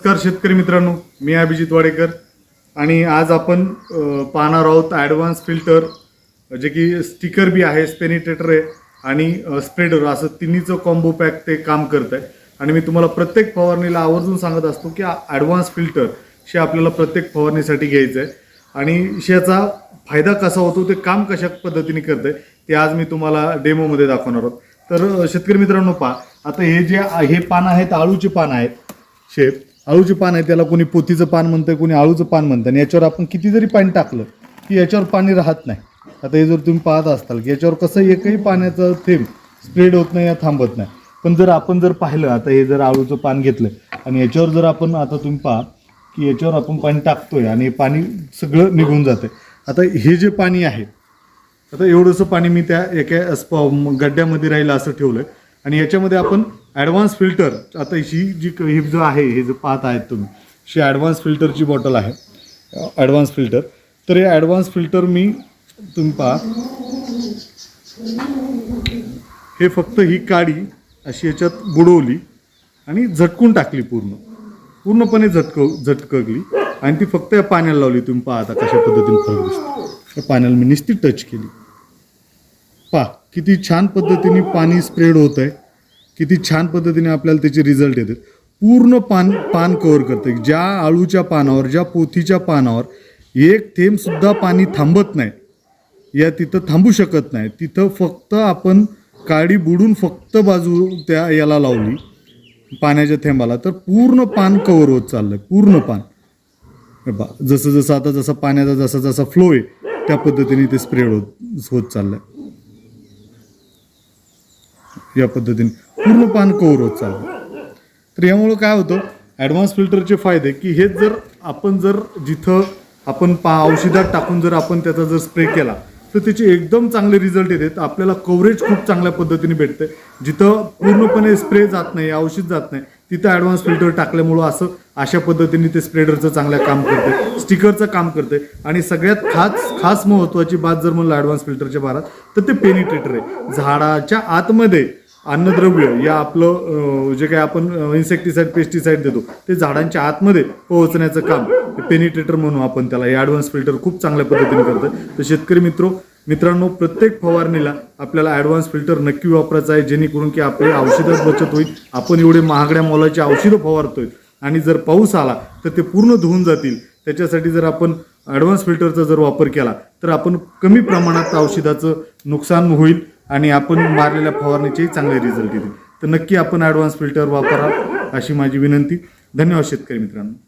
नमस्कार शेतकरी मित्रांनो मी अभिजित वाडेकर आणि आज आपण पाहणार आहोत ॲडव्हान्स फिल्टर जे की स्टिकर बी आहे स्पेनिटेटर आहे आणि स्प्रेडर असं तिन्हीचं कॉम्बो पॅक ते काम करत आहे. आणि मी तुम्हाला प्रत्येक फवारणीला आवर्जून सांगत असतो की ॲडव्हान्स फिल्टर हे आपल्याला प्रत्येक फवारणीसाठी घ्यायचं आहे आणि याचा फायदा कसा होतो ते काम कशा पद्धतीने करत आहे ते आज मी तुम्हाला डेमोमध्ये दाखवणार आहोत. तर शेतकरी मित्रांनो पहा आता हे जे हे पानं आहेत आळूचे पान आहेत शेप आळूचे पान आहे त्याला कोणी पोतीचं पान म्हणतं कोणी आळूचं पान म्हणतं आणि याच्यावर आपण किती जरी पाणी टाकलं की याच्यावर पाणी राहत नाही. आता हे जर तुम्ही पाहत असताल की याच्यावर कसं एकही पाण्याचं थेंब स्प्रेड होत नाही या थांबत नाही. पण जर आपण जर पाहिलं आता हे जर आळूचं पान घेतलं आणि याच्यावर जर आपण आता तुम्ही पहा की याच्यावर आपण पाणी टाकतोय आणि हे पाणी सगळं निघून जाते आता हे जे पाणी आहे आता एवढंसं पाणी मी त्या एका गड्ड्यामध्ये राहिलं असं ठेवलंय. आणि याच्यामध्ये आपण ॲडव्हान्स फिल्टर आता ही जी हिप जो आहे हे जे पाहत आहेत तुम्ही ही ॲडव्हान्स फिल्टरची बॉटल आहे. ॲडव्हान्स फिल्टर तर हे ॲडव्हान्स फिल्टर मी तुम्ही पहा. हे फक्त ही काडी अशी याच्यात बुडवली आणि झटकून टाकली पूर्ण. पूर्णपणे झटकव झटकली. आणि ती फक्त या पाण्याला लावली. तुम्ही पाहता कशा पद्धतीने फरक दिसतो. त्या पाण्याला मी नुसती टच केली. पहा. किती छान पद्धतीने पाणी स्प्रेड होत आहे किती छान पद्धतीने आपल्याला त्याचे रिझल्ट येतात. पूर्ण पान पान कव्हर करते ज्या आळूच्या पानावर ज्या पोथीच्या पानावर एक थेंबसुद्धा पाणी थांबत नाही. या तिथं थांबू शकत नाही. तिथं फक्त आपण काडी बुडून फक्त बाजू त्या याला लावली पाण्याच्या थेंबाला. तर पूर्ण पान कव्हर होत चाललं आहे पूर्ण पान. बा जसं जसं आता जसा पाण्याचा जसा जसा फ्लो आहे त्या पद्धतीने ते स्प्रेड होत होत चाललं आहे या पद्धतीने पूर्ण पान कव्हर होत चाललं. तर यामुळं काय होतं ॲडव्हान्स फिल्टरचे फायदे की हे जर आपण जर जिथं आपण पा औषधात टाकून जर आपण त्याचा जर स्प्रे केला तर त्याचे एकदम चांगले रिझल्ट येते. तर आपल्याला कव्हरेज खूप चांगल्या पद्धतीने भेटते. जिथं पूर्णपणे स्प्रे जात नाही औषध जात नाही तिथं ॲडव्हान्स फिल्टर टाकल्यामुळं असं अशा पद्धतीने ते स्प्रेडरचं चांगलं काम करते स्टिकरचं काम करते. आणि सगळ्यात खास खास महत्त्वाची बात जर म्हणलं ॲडव्हान्स फिल्टरच्या बारात तर ते पेनिट्रेटर आहे. झाडाच्या आतमध्ये अन्नद्रव्य या आपलं जे काही आपण इन्सेक्टिसाईड पेस्टिसाईड देतो ते झाडांच्या आतमध्ये पोहोचण्याचं काम पेनिट्रेटर म्हणून आपण त्याला. हे ॲडव्हान्स फिल्टर खूप चांगल्या पद्धतीने करतं. तर शेतकरी मित्रो मित्रांनो प्रत्येक फवारणीला आपल्याला ॲडव्हान्स फिल्टर नक्की वापरायचं आहे जेणेकरून की आपली औषधात बचत होईल. आपण एवढे महागड्या मोलाची औषधं फवारतोय आणि जर पाऊस आला तर ते पूर्ण धुवून जातील. त्याच्यासाठी जर आपण ॲडव्हान्स फिल्टरचा जर वापर केला तर आपण कमी प्रमाणात औषधाचं नुकसान होईल. आणि आपण मारलेल्या फवारणीचेही चांगले रिझल्ट येतील. तर नक्की आपण ॲडव्हान्स फिल्टर वापरा अशी माझी विनंती. धन्यवाद शेतकरी मित्रांनो.